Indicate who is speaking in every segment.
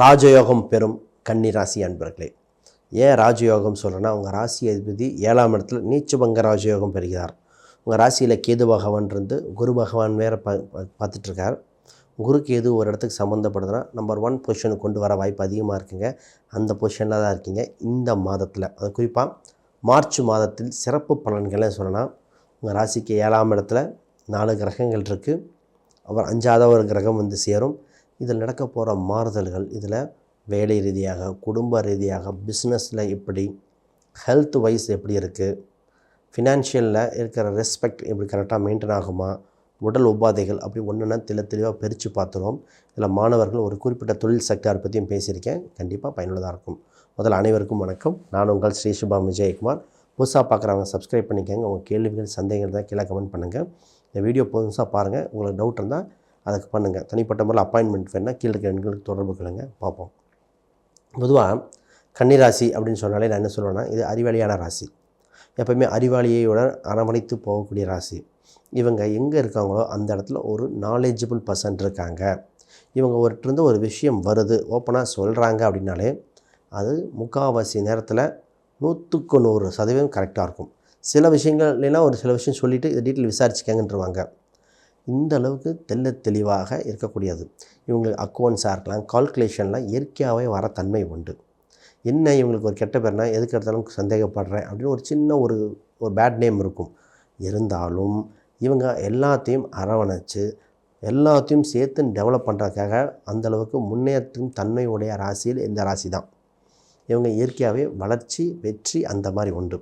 Speaker 1: ராஜயோகம் பெறும் கன்னி ராசி அன்பர்களே. ஏன் ராஜயோகம் சொல்கிறேன்னா உங்கள் ராசி அதிபதி ஏழாம் இடத்துல நீச்சபங்க ராஜயோகம் பெறுகிறார். உங்கள் ராசியில் கேது பகவான் இருந்து குரு பகவான் வேறு பா பார்த்துட்ருக்கார். குருக்கு எது ஒரு இடத்துக்கு சம்மந்தப்படுதுன்னா நம்பர் ஒன் பொசிஷனுக்கு கொண்டு வர வாய்ப்பு அதிகமாக இருக்குங்க. அந்த பொசிஷனில் தான் இருக்கீங்க. இந்த மாதத்தில் அது குறிப்பாக மார்ச் மாதத்தில் சிறப்பு பலன்களை சொல்லலாம். உங்கள் ராசிக்கு ஏழாம் இடத்துல நாலு கிரகங்கள் இருக்குது அப்புறம் அஞ்சாவது ஒரு கிரகம் வந்து சேரும். இதில் நடக்க போகிற மாறுதல்கள் இதில் வேலை ரீதியாக குடும்ப ரீதியாக பிஸ்னஸில் எப்படி ஹெல்த் வைஸ் எப்படி இருக்குது ஃபினான்ஷியலில் இருக்கிற ரெஸ்பெக்ட் எப்படி கரெக்டாக மெயின்டைன் ஆகுமா உடல் உபாதைகள் அப்படி ஒன்றுன்னா தெளி தெளிவாக பிரித்து பார்த்துருவோம். இதில் மாணவர்கள் ஒரு குறிப்பிட்ட தொழில் செக்டார் பற்றியும் பேசியிருக்கேன். கண்டிப்பாக பயனுள்ளதாக இருக்கும். முதல்ல அனைவருக்கும் வணக்கம். நான் உங்கள் ஸ்ரீ சுபாம் விஜயகுமார். புதுசாக பார்க்குறவங்க சப்ஸ்கிரைப் பண்ணிக்கோங்க. உங்கள் கேள்விகள் சந்தேகங்கள் தான் கீழே கமெண்ட் பண்ணுங்கள் இந்த வீடியோ புதுசாக பாருங்கள் உங்களுக்கு டவுட் இருந்தால் அதுக்கு பண்ணுங்கள் தனிப்பட்ட முறையில் அப்பாயின்மெண்ட் வேணால் கீழே எண்களுக்கு தொடர்பு கொள்ளுங்க. பார்ப்போம். பொதுவாக கன்னிராசி அப்படின்னு சொன்னாலே நான் என்ன சொல்லுவேன்னா இது அறிவாளியான ராசி. எப்பவுமே அறிவாளியோட அரவணைத்து போகக்கூடிய ராசி. இவங்க எங்கே இருக்காங்களோ அந்த இடத்துல ஒரு நாலேஜபிள் பர்சன் இருக்காங்க. இவங்க ஒருத்தருந்து ஒரு விஷயம் வருது ஓப்பனாக சொல்கிறாங்க அப்படின்னாலே அது முக்கால்வாசி நேரத்தில் நூற்றுக்கு நூறு சதவீதம் கரெக்டாக இருக்கும். சில விஷயங்கள்லாம் ஒரு சில விஷயம் சொல்லிவிட்டு இதை டீட்டெயில் விசாரிச்சுக்கங்கன்றவாங்க. இந்த அளவுக்கு தெள்ள தெளிவாக இருக்கக்கூடியது. இவங்களுக்கு அக்கௌண்ட்ஸாக இருக்கலாம் கால்குலேஷன்லாம் இயற்கையாகவே வர தன்மை உண்டு. என்ன இவங்களுக்கு ஒரு கெட்ட பேர்னா எதுக்கு எடுத்தாலும் சந்தேகப்படுறேன் அப்படின்னு ஒரு சின்ன ஒரு ஒரு பேட் நேம் இருக்கும். இருந்தாலும் இவங்க எல்லாத்தையும் அரவணைச்சு எல்லாத்தையும் சேர்த்து டெவலப் பண்ணுறதுக்காக அந்தளவுக்கு முன்னேற்றும் தன்மையுடைய ராசியில் இந்த ராசி தான் இவங்க இயற்கையாகவே வளர்ச்சி வெற்றி அந்த மாதிரி உண்டு.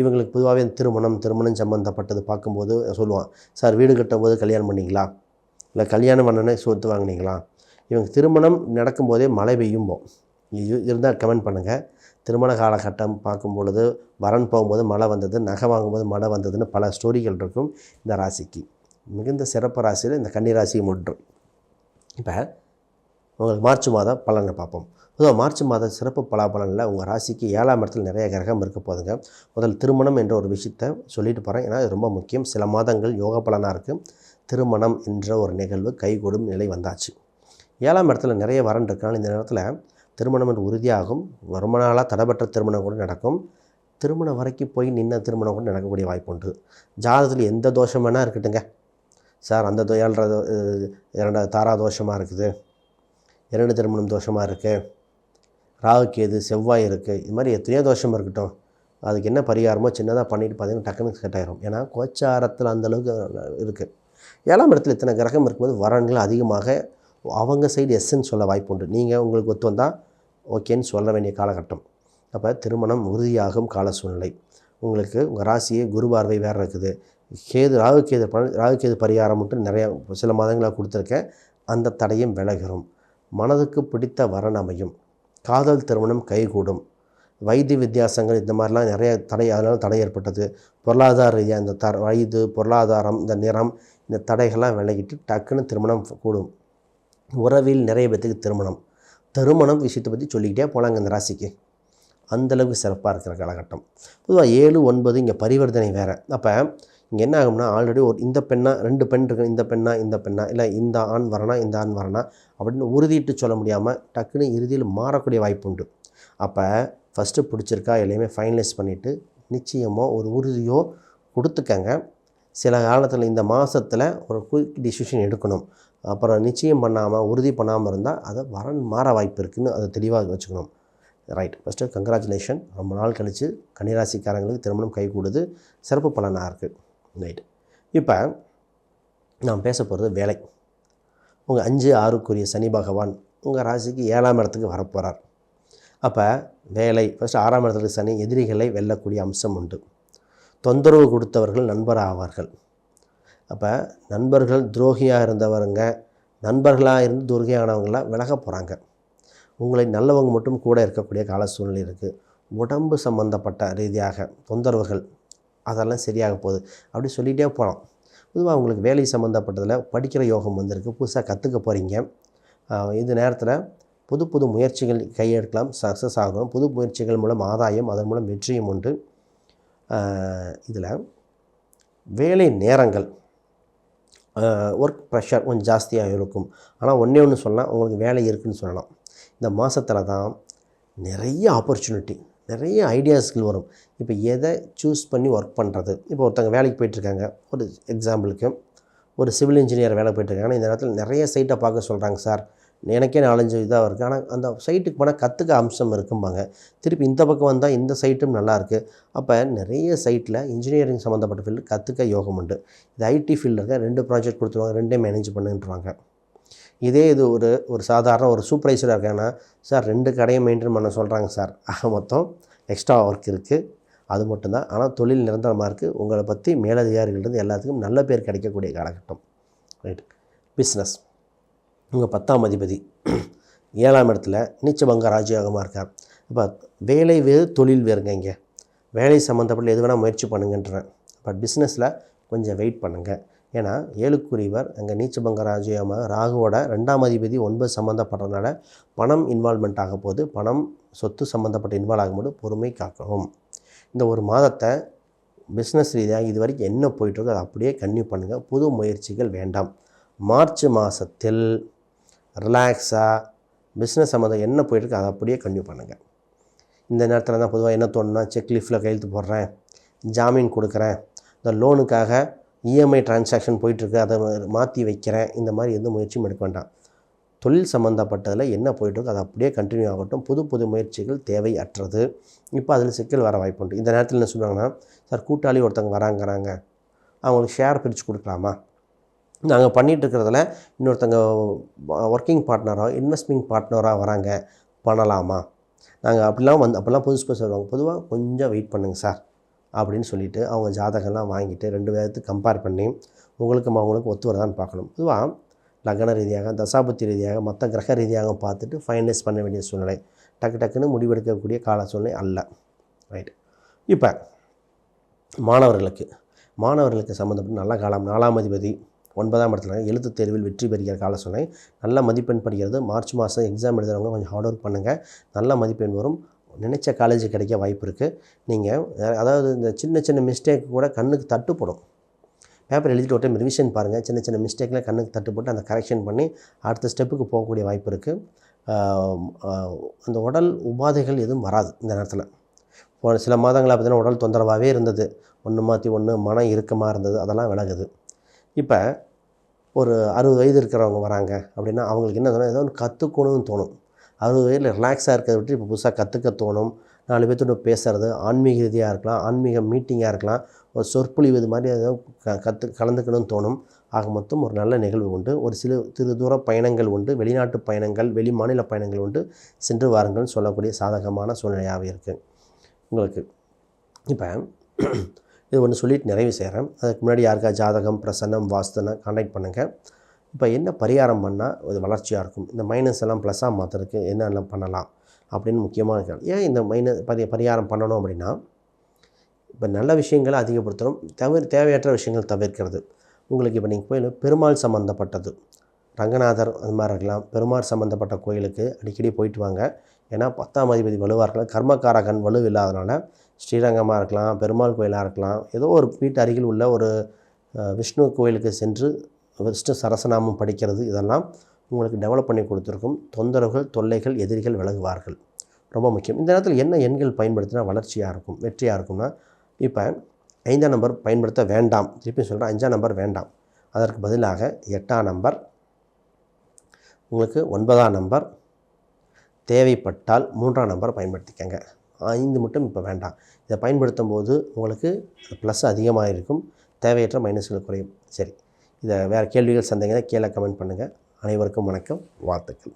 Speaker 1: இவங்களுக்கு பொதுவாகவே திருமணம் திருமணம் சம்மந்தப்பட்டது பார்க்கும்போது சொல்லுவான் சார் வீடு கட்டும்போது கல்யாணம் பண்ணிங்களா? இல்லை கல்யாணம் பண்ணனே சொத்து வாங்கினீங்களா? இவங்க திருமணம் நடக்கும்போதே மழை பெய்யும்போம் இருந்தால் கமெண்ட் பண்ணுங்கள் திருமண காலகட்டம் பார்க்கும் பொழுது வரன் போகும்போது மழை வந்தது நகை வாங்கும்போது மழை வந்ததுன்னு பல ஸ்டோரிகள் இருக்கும் இந்த ராசிக்கு. மிகுந்த சிறப்பு ராசியில் இந்த கன்னி ராசியும் ஒன்று. இப்போ உங்களுக்கு மார்ச் மாதம் பலனை பார்ப்போம். அதுவும் மார்ச் மாத சிறப்பு பலாபலனில் உங்கள் ராசிக்கு ஏழாம் இடத்துல நிறைய கிரகம் இருக்க போதுங்க முதல் திருமணம் என்ற ஒரு விஷயத்தை சொல்லிட்டு போகிறேன் ஏன்னா இது ரொம்ப முக்கியம். சில மாதங்கள் யோக பலனாக இருக்குது திருமணம் என்ற ஒரு நிகழ்வு கைகூடும் நிலை வந்தாச்சு. ஏழாம் இடத்துல நிறைய வரன் இருக்கனால இந்த நேரத்தில் திருமணம் என்று உறுதியாகும். ரொம்ப நாளாக தடைபெற்ற திருமணம் கூட நடக்கும். திருமணம் வரைக்கும் போய் நின்ன திருமணம் கூட நடக்கக்கூடிய வாய்ப்பு உண்டு. ஜாதகத்தில் எந்த தோஷம் வேணால் இருக்கட்டுங்க. சார் அந்த ஏழரை இரண்டாவது தாரா தோஷமாக இருக்குது. இரண்டு திருமணம் தோஷமாக இருக்குது ராகுக்கேது செவ்வாய் இருக்குது இது மாதிரி எத்தனையோ தோஷம் இருக்கட்டும். அதுக்கு என்ன பரிகாரமோ சின்னதாக பண்ணிட்டு பார்த்தீங்கன்னா டக்குன்னு செட் ஆயிரும். ஏன்னா கோச்சாரத்தில் அந்தளவுக்கு இருக்குது ஏழாம் இடத்துல இத்தனை கிரகம் இருக்கும்போது வரன்கள் அதிகமாக அவங்க சைடு எஸ்ன்னு சொல்ல வாய்ப்பு உண்டு. நீங்கள் உங்களுக்கு ஒத்து வந்தால் ஓகேன்னு சொல்ல வேண்டிய காலகட்டம். அப்போ திருமணம் உறுதியாகும் கால சூழ்நிலை. உங்களுக்கு உங்கள் ராசியே குரு பார்வை வேறு இருக்குது. கேது ராகு கேது ராகு கேது பரிகாரம் மட்டும் நிறையா சில மாதங்களாக கொடுத்துருக்கேன். அந்த தடையும் விலகிறோம் மனதுக்கு பிடித்த வரன் அமையும். காதல் திருமணம் கைகூடும். வைத்திய வித்தியாசங்கள் இந்த மாதிரிலாம் நிறைய தடை அதனால் தடை ஏற்பட்டது. பொருளாதார ரீதியாக இந்த த வயது பொருளாதாரம் இந்த நிறம் இந்த தடைகள்லாம் விலகிட்டு டக்குன்னு திருமணம் கூடும். உறவில் நிறைய பேத்துக்கு திருமணம். திருமணம் விஷயத்தை பற்றி சொல்லிக்கிட்டே போகலாங்க இந்த ராசிக்கு. அந்தளவுக்கு சிறப்பாக இருக்கிற காலகட்டம். பொதுவாக ஏழு ஒன்பது இங்கே பரிவர்த்தனை வேறு. அப்போ இங்கே என்ன ஆகும்னா ஆல்ரெடி ஒரு இந்த பெண்ணா ரெண்டு பெண் இருக்கு இந்த பெண்ணா இந்த பெண்ணா இல்லை இந்த ஆண் வரனா இந்த ஆண் வரனா அப்படின்னு உறுதிட்டு சொல்ல முடியாமல் டக்குன்னு இறுதியில் மாறக்கூடிய வாய்ப்பு உண்டு. அப்போ ஃபஸ்ட்டு பிடிச்சிருக்கா எல்லாமே ஃபைனலைஸ் பண்ணிவிட்டு நிச்சயமோ ஒரு உறுதியோ கொடுத்துக்கங்க. சில காலத்தில் இந்த மாதத்தில் ஒரு குயிக் டிசிஷன் எடுக்கணும். அப்புறம் நிச்சயம் பண்ணாமல் உறுதி பண்ணாமல் இருந்தால் அதை வரன் மாற வாய்ப்பு இருக்குதுன்னு அதை தெளிவாக வச்சுக்கணும். ரைட் ஃபஸ்ட்டு கங்க்ராச்சுலேஷன் ரொம்ப நாள் கழித்து கன்னிராசிக்காரங்களுக்கு திருமணம் கைகூடுது. சிறப்பு பலனாக இருக்குது ரைட் இப்போ நான் பேச போகிறது வேலை. உங்கள் அஞ்சு ஆறுக்குரிய சனி பகவான் உங்கள் ராசிக்கு ஏழாம் இடத்துக்கு வரப்போகிறார். அப்போ வேலை ஃபஸ்ட்டு ஆறாம் இடத்துக்கு சனி எதிரிகளை வெல்லக்கூடிய அம்சம் உண்டு. தொந்தரவு கொடுத்தவர்கள் நண்பர் ஆவார்கள். அப்போ நண்பர்கள் துரோகியாக இருந்தவருங்க நண்பர்களாக இருந்து துரோகியானவங்களாம் விலக போகிறாங்க. உங்களை நல்லவங்க மட்டும் கூட இருக்கக்கூடிய கால சூழ்நிலை இருக்குது. உடம்பு சம்மந்தப்பட்ட ரீதியாக தொந்தரவுகள் அதெல்லாம் சரியாக போகுது. அப்படி சொல்லிகிட்டே போகலாம். பொதுவாக உங்களுக்கு வேலை சம்மந்தப்பட்டதில் படிக்கிற யோகம் வந்திருக்கு. புதுசாக கற்றுக்க போகிறீங்க. இந்த நேரத்தில் புது புது முயற்சிகள் கையெடுக்கலாம். சக்ஸஸ் ஆகணும். புது முயற்சிகள் மூலம் ஆதாயம் அதன் மூலம் வெற்றியும் உண்டு. இதில் வேலை நேரங்கள். ஒர்க் ப்ரெஷர் கொஞ்சம் ஜாஸ்தியாக இருக்கும். ஆனால் ஒன்றே ஒன்று சொல்லலாம் உங்களுக்கு வேலை இருக்குதுன்னு சொல்லலாம். இந்த மாதத்தில் தான் நிறைய ஆப்பர்ச்சுனிட்டி நிறைய ஐடியாஸ்கள் வரும். இப்போ எதை சூஸ் பண்ணி ஒர்க் பண்ணுறது இப்போ ஒருத்தங்க வேலைக்கு போயிட்டுருக்காங்க. ஒரு எக்ஸாம்பிளுக்கு ஒரு சிவில் இன்ஜினியர் வேலை போயிட்டுருக்காங்க இந்த நேரத்தில் நிறைய சைட்டை பார்க்க சொல்கிறாங்க சார் எனக்கே நாலஞ்சு இதாக இருக்குது ஆனால் அந்த சைட்டுக்கு போனால் கற்றுக்க அம்சம் இருக்கும்பாங்க. திருப்பி இந்த பக்கம் வந்தால் இந்த சைட்டும் நல்லாயிருக்கு அப்போ நிறைய சைட்டில் இன்ஜினியரிங் சம்மந்தப்பட்ட ஃபீல்டு கற்றுக்க யோகம் உண்டு. இது ஐடி ஃபீல்டில் இருக்க ரெண்டு ப்ராஜெக்ட் கொடுத்துருவாங்க ரெண்டே மேனேஜ் பண்ணுன்றாங்க இதே இது ஒரு ஒரு சாதாரண ஒரு சூப்பர்வைசராக இருக்காங்கன்னா சார் ரெண்டு கடையை மெயின்டைன் பண்ண சொல்கிறாங்க சார். ஆக மொத்தம் எக்ஸ்ட்ரா ஒர்க் இருக்குது அது மட்டும்தான் ஆனால் தொழில் நிரந்தரமாக இருக்குது உங்களை பற்றி மேலதிகாரிகள்லேருந்து எல்லாத்துக்கும் நல்ல பேர் கிடைக்கக்கூடிய காலகட்டம். ரைட் பிஸ்னஸ் உங்கள் பத்தாம் அதிபதி. ஏழாம் இடத்துல நீச்சபங்க ராஜயோகமாக இருக்கார். இப்போ வேலை வேறு தொழில் வேறுங்க இங்கே. வேலை சம்மந்தப்பட்ட எது வேணால் முயற்சி பண்ணுங்கன்றேன். பட் பிஸ்னஸில் கொஞ்சம் வெயிட் பண்ணுங்கள் ஏன்னா ஏழுக்குரியவர் அங்கே நீச்சபங்க ராஜயோகமாக ராகுவோட ரெண்டாம் அதிபதி ஒன்பது சம்மந்தப்படுறதுனால பணம் இன்வால்மெண்ட் ஆக போது பணம் சொத்து சம்மந்தப்பட்ட இன்வால்வ் ஆகும்போது பொறுமை காக்கணும் இந்த ஒரு மாதத்தை பிஸ்னஸ் ரீதியாக இது வரைக்கும் என்ன போயிட்டுருக்கோ அதை அப்படியே கன்யூ பண்ணுங்கள் புது முயற்சிகள் வேண்டாம். மார்ச் மாதத்தில் ரிலாக்ஸாக பிஸ்னஸ் சம்மந்தம் என்ன போயிட்டுருக்கு அதை அப்படியே கன்யூ பண்ணுங்கள் இந்த நேரத்தில் தான் பொதுவாக என்ன தோணுன்னா செக் லீஃபில் கையெழுத்து போடுறேன். ஜாமீன் கொடுக்குறேன். இந்த லோனுக்காக இஎம்ஐ டிரான்சாக்ஷன் போயிட்டுருக்கு அதை மாற்றி வைக்கிறேன் இந்த மாதிரி எந்த முயற்சியும் எடுக்க வேண்டாம். தொழில் சம்மந்தப்பட்டதில் என்ன போயிட்டுருக்கோ அது அப்படியே கண்டினியூ ஆகட்டும். புது புது முயற்சிகள் தேவை அற்றது இப்போ அதில் சிக்கல் வர வாய்ப்புண்டு இந்த நேரத்தில் என்ன சொல்லுவாங்கன்னா சார் கூட்டாளி ஒருத்தவங்க வராங்கிறாங்க. அவங்களுக்கு ஷேர் பிரித்து கொடுக்கலாமா? நாங்கள் பண்ணிகிட்டு இருக்கிறதுல இன்னொருத்தங்க ஒர்க்கிங் பார்ட்னராக இன்வெஸ்ட்மெண்ட் பார்ட்னராக வராங்க. பண்ணலாமா? நாங்கள் அப்படிலாம் வந்து அப்போல்லாம் புதுசு புதுசு வருவாங்க. பொதுவாக கொஞ்சம் வெயிட் பண்ணுங்கள் சார். அப்படின்னு சொல்லிவிட்டு அவங்க ஜாதகம்லாம் வாங்கிட்டு ரெண்டு பேர்த்துக்கு கம்பேர் பண்ணி உங்களுக்கும் அவங்களுக்கும் ஒத்து வரதான்னு பார்க்கணும். பொதுவாக லக்ன ரீதியாக தசாபுத்தி ரீதியாக மற்ற கிரக ரீதியாக பார்த்துட்டு ஃபைனலைஸ் பண்ண வேண்டிய சூழ்நிலை. டக்கு டக்குன்னு முடிவெடுக்கக்கூடிய கால சூழ்நிலை அல்ல. ரைட் இப்போ மாணவர்களுக்கு மாணவர்களுக்கு சம்மந்தப்பட்ட நல்ல காலம் நாலாம் அதிபதி ஒன்பதாம் இடத்துல எழுத்து தேர்வில் வெற்றி பெறுகிற கால சூழ்நிலை நல்ல மதிப்பெண் படிக்கிறது மார்ச் மாதம் எக்ஸாம் எழுதுறவங்க கொஞ்சம் ஹார்ட் ஒர்க் பண்ணுங்கள் நல்ல மதிப்பெண் வரும். நினச்ச காலேஜ் கிடைக்க வாய்ப்பு இருக்குது நீங்கள் அதாவது இந்த சின்ன சின்ன மிஸ்டேக் கூட கண்ணுக்கு தட்டுப்படும். பேப்பர் எழுதிட்டு ஒரு டைம் ரிவிஷன் பாருங்கள் சின்ன சின்ன மிஸ்டேக்கில் கண்ணுக்கு தட்டுப்பட்டு அந்த கரெக்ஷன் பண்ணி அடுத்த ஸ்டெப்புக்கு போகக்கூடிய வாய்ப்பு இருக்குது அந்த உடல் உபாதைகள் எதுவும் வராது இந்த நேரத்தில். போன சில மாதங்களாக பார்த்தீங்கன்னா உடல் தொந்தரவாகவே இருந்தது. ஒன்று மாற்றி ஒன்று மனம் இறுக்கமாக இருந்தது. அதெல்லாம் விலகுது. இப்போ ஒரு அறுபது வயது இருக்கிறவங்க வராங்க அப்படின்னா அவங்களுக்கு என்ன தோணும்? ஏதோ ஒன்று கற்றுக்கணும்னு தோணும். அறுபது வயதில் ரிலாக்ஸாக இருக்கிறத விட்டு இப்போ புதுசாக கற்றுக்க தோணும். நாலு பேர்த்தோட பேசுகிறது ஆன்மீக ரீதியாக இருக்கலாம் ஆன்மீக மீட்டிங்காக இருக்கலாம் ஒரு சொற்பொழிவு இது மாதிரி ஏதோ க கற்று கலந்துக்கணும்னு தோணும். ஆக மொத்தம் ஒரு நல்ல நிகழ்வு உண்டு. ஒரு சிறு திரு தூர பயணங்கள் உண்டு. வெளிநாட்டு பயணங்கள் வெளி மாநில பயணங்கள் உண்டு. சென்று வாருங்கள்னு சொல்லக்கூடிய சாதகமான சூழ்நிலையாகவே இருக்குது உங்களுக்கு. இப்போ இது ஒன்று சொல்லிட்டு நிறைவு செய்கிறேன் அதுக்கு முன்னாடி யாருக்கா ஜாதகம் பிரசன்னம் வாஸ்துனா கான்டாக்ட் பண்ணுங்கள் இப்போ என்ன பரிகாரம் பண்ணால் அது வளர்ச்சியாக இருக்கும்? இந்த மைனஸ் எல்லாம் ப்ளஸ்ஸாக மாற்றுறதுக்கு என்னென்ன பண்ணலாம்? அப்படின்னு முக்கியமான கேள்வி ஏன் இந்த மைனஸ் பரி பரிகாரம் பண்ணணும் அப்படின்னா இப்போ நல்ல விஷயங்களை அதிகப்படுத்தணும். தவிர தேவையற்ற விஷயங்கள் தவிர்க்கிறது. உங்களுக்கு இப்போ நீங்கள் கோயில் பெருமாள் சம்மந்தப்பட்டது ரங்கநாதர் அது மாதிரி இருக்கலாம். பெருமாள் சம்மந்தப்பட்ட கோயிலுக்கு அடிக்கடி போயிட்டு வாங்க. ஏன்னா பத்தாம் அதிபதி வலுவாக இருக்கலாம். கர்மக்காரகன் வலு இல்லாதனால ஸ்ரீரங்கமாக இருக்கலாம். பெருமாள் கோயிலாக இருக்கலாம். ஏதோ ஒரு வீட்டு அருகில் உள்ள ஒரு விஷ்ணு கோயிலுக்கு சென்று விஷ்ணு சரசநாமம் படிக்கிறது இதெல்லாம் உங்களுக்கு டெவலப் பண்ணி கொடுத்துருக்கும். தொந்தரவுகள் தொல்லைகள் எதிரிகள் விலகுவார்கள். ரொம்ப முக்கியம். இந்த நேரத்தில் என்ன எண்கள் பயன்படுத்தினா வளர்ச்சியாக இருக்கும் வெற்றியாக இருக்கும்னா இப்போ ஐந்தாம் நம்பர் பயன்படுத்த வேண்டாம். திருப்பி சொல்கிறேன் அஞ்சாம் நம்பர் வேண்டாம். அதற்கு பதிலாக எட்டாம் நம்பர் உங்களுக்கு ஒன்பதாம் நம்பர் தேவைப்பட்டால் மூன்றாம் நம்பர் பயன்படுத்திக்கங்க. ஐந்து மட்டும் இப்போ வேண்டாம். இதை பயன்படுத்தும் போது உங்களுக்கு ப்ளஸ் அதிகமாக இருக்கும் தேவையற்ற மைனஸ்கள் குறையும். சரி. இதை வேறு கேள்விகள் சந்தேகங்களை கீழே கமெண்ட் பண்ணுங்கள் அனைவருக்கும் வணக்கம். வாழ்த்துக்கள்.